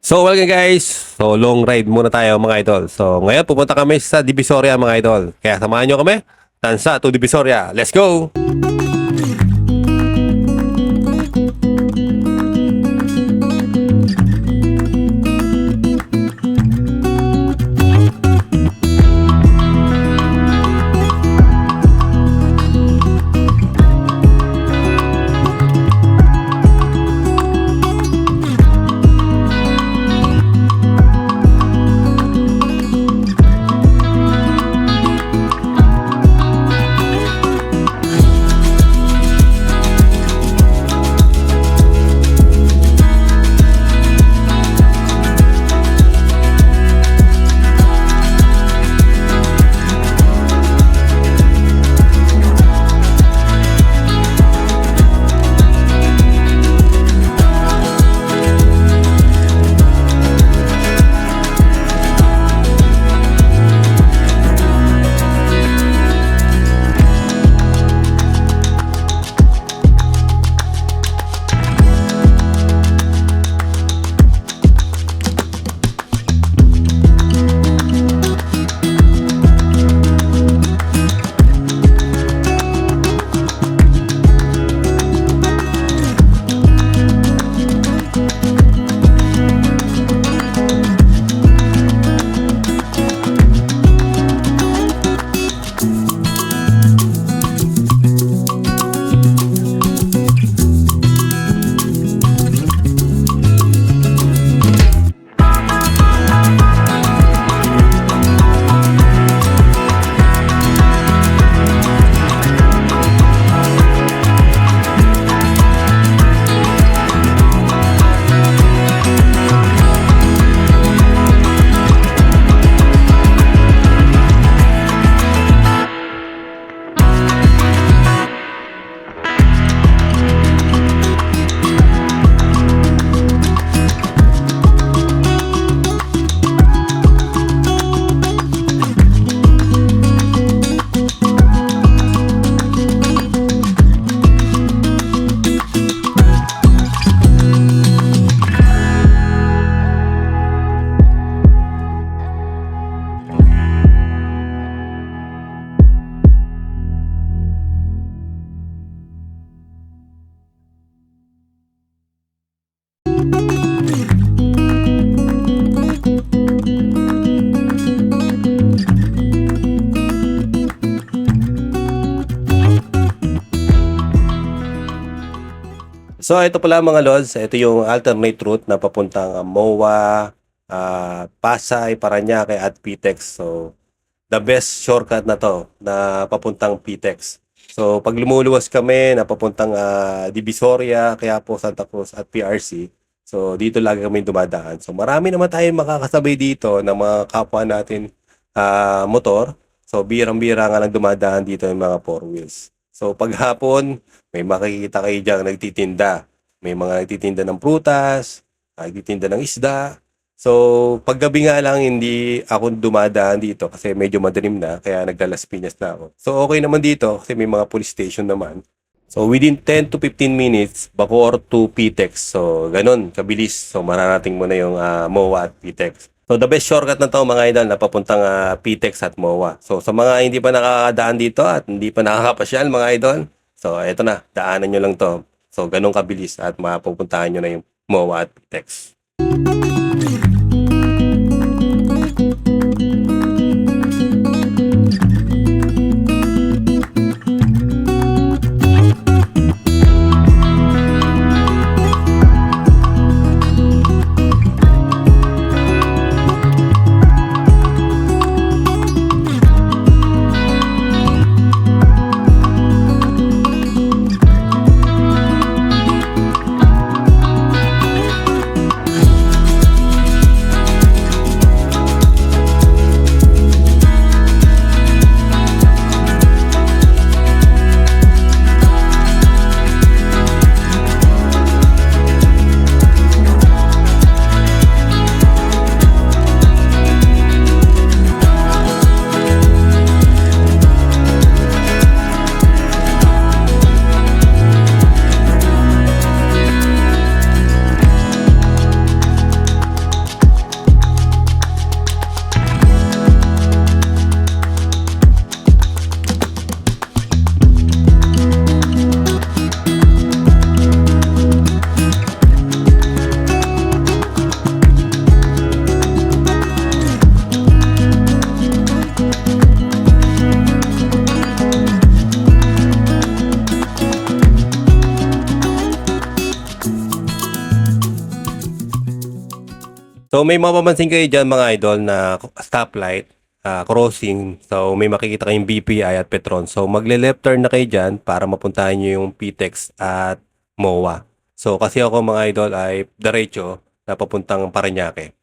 So, welcome guys. So, long ride muna tayo mga idol. So, ngayon pupunta kami sa Divisoria mga idol. Kaya samahan nyo kami. Tansa to Divisoria. Let's go! So, ito pala mga lods. Ito yung alternate route na papuntang uh, MOA, ah, Pasay, Paranaque at PTEX. So, the best shortcut na to na papuntang PTEX. So, pag lumuluwas kami na papuntang ah, Divisoria, kaya po Santa Cruz at PRC, so dito lagi kami dumadaan. So, marami naman tayong makakasabay dito ng mga kapwa natin ah, motor. So, birang-bira nga lang dumadaan dito yung mga four wheels. So, pag hapon, may makikita kayo dyan nagtitinda. May mga nagtitinda ng prutas, nagtitinda ng isda. So, paggabi nga lang, hindi ako dumadaan dito kasi medyo madilim na, kaya nagdalas pinyas na ako. So, okay naman dito kasi may mga police station naman. So, within 10 to 15 minutes, Bacoor to PTEX. So, ganun, kabilis. So, mararating mo na yung ah, MOA at PTEX. So, the best shortcut na to mga idol na papuntang ah, PTEX at MOA. So, sa mga hindi pa nakakadaan dito at hindi pa nakakapasyal mga idol, so, eto na, daanan nyo lang to. So, ganun kabilis at mapupuntahan nyo na yung MOA at PTEX. So may mapapansin kayo dyan mga idol na stoplight, ah, crossing. So may makikita kayong BPI at Petron. So magle-left turn na kayo dyan para mapuntahan nyo yung PTEX at MOA. So kasi ako mga idol ay diretso na papuntang Parañaque.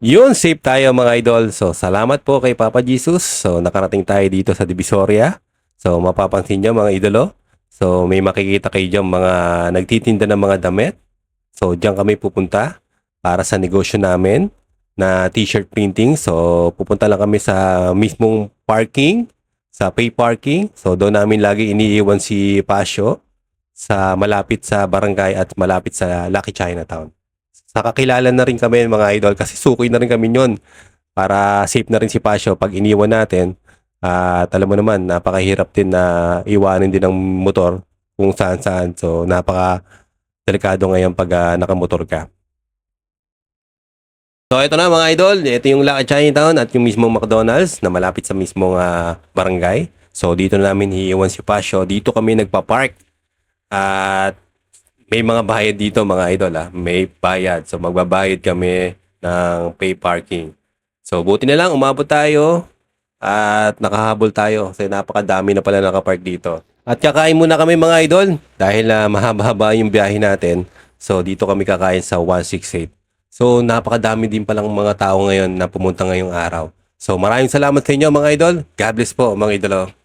Yun, safe tayo mga idol. So, salamat po kay Papa Jesus. So, nakarating tayo dito sa Divisoria. So, mapapansin nyo mga idolo. So, may makikita kayo dyan mga nagtitinda ng mga damit. So, diyan kami pupunta para sa negosyo namin na t-shirt printing. So, pupunta lang kami sa mismong parking, sa pay parking. So, doon namin lagi iniiwan si Pasio sa malapit sa barangay at malapit sa Lucky Chinatown sa kakilala na rin kami mga idol kasi sukoy na rin kami yun para safe na rin si Pasio pag iniwan natin at alam mo naman napakahirap din na iwanin din ng motor kung saan saan so napaka delikado ngayon pag ah, nakamotor ka So ito na mga idol, ito yung Lucky Chinatown at yung mismong McDonald's na malapit sa mismong ah, barangay. So dito na namin hiiwan si Pasio. Dito kami nagpa-park. At may mga bayad dito mga idol ah. May bayad. So magbabayad kami ng pay parking. So buti na lang umabot tayo at nakahabol tayo kasi napakadami na pala nakapark dito. At kakain muna kami mga idol dahil na mahaba-haba yung biyahe natin. So dito kami kakain sa 168. So napakadami din palang mga tao ngayon na pumunta ngayong araw. So maraming salamat sa inyo mga idol. God bless po mga idolo.